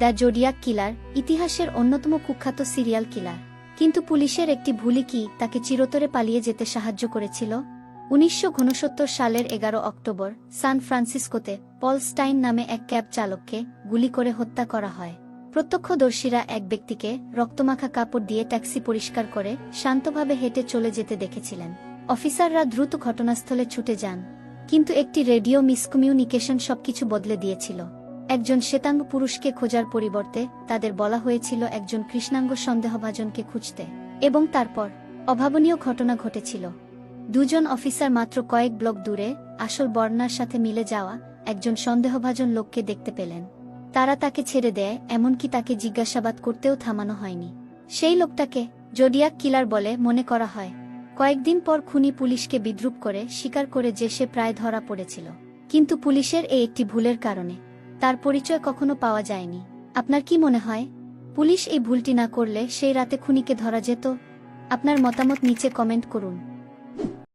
The zodiac কিলার ইতিহাসের অন্যতম কুখ্যাত সিরিয়াল কিলার। কিন্তু পুলিশের একটি ভুলই কি তাকে চিরতরে পালিয়ে যেতে সাহায্য করেছিল? উনিশশো সালের এগারো অক্টোবর, সান ফ্রান্সিসকোতে পল স্টাইন নামে এক ক্যাব চালককে গুলি করে হত্যা করা হয়। প্রত্যক্ষদর্শীরা এক ব্যক্তিকে রক্তমাখা কাপড় দিয়ে ট্যাক্সি পরিষ্কার করে শান্তভাবে হেঁটে চলে যেতে দেখেছিলেন। অফিসাররা দ্রুত ঘটনাস্থলে ছুটে যান, কিন্তু একটি রেডিও মিসকমিউনিকেশন সবকিছু বদলে দিয়েছিল। একজন শ্বেতাঙ্গ পুরুষকে খোঁজার পরিবর্তে তাদের বলা হয়েছিল একজন কৃষ্ণাঙ্গ সন্দেহভাজনকে খুঁজতে, এবং তারপর অভাবনীয় ঘটনা ঘটেছিল। দুজন অফিসার মাত্র কয়েক ব্লক দূরে, আসল বর্ণার সাথে মিলে যাওয়া একজন সন্দেহভাজন লোককে দেখতে পেলেন। তারা তাকে ছেড়ে দেয়, এমনকি তাকে জিজ্ঞাসাবাদ করতেও থামানো হয়নি। সেই লোকটাকে জোডিয়াক কিলার বলে মনে করা হয়। কয়েকদিন পর খুনি পুলিশকে বিদ্রুপ করে স্বীকার করে যে সে প্রায় ধরা পড়েছিল। কিন্তু পুলিশের এই একটি ভুলের কারণে তার পরিচয় কখনো পাওয়া যায়নি। আপনার কি মনে হয়? পুলিশ এই ভুলটি না করলে সেই রাতে খুনিকে ধরা যেত? আপনার মতামত নিচে কমেন্ট করুন।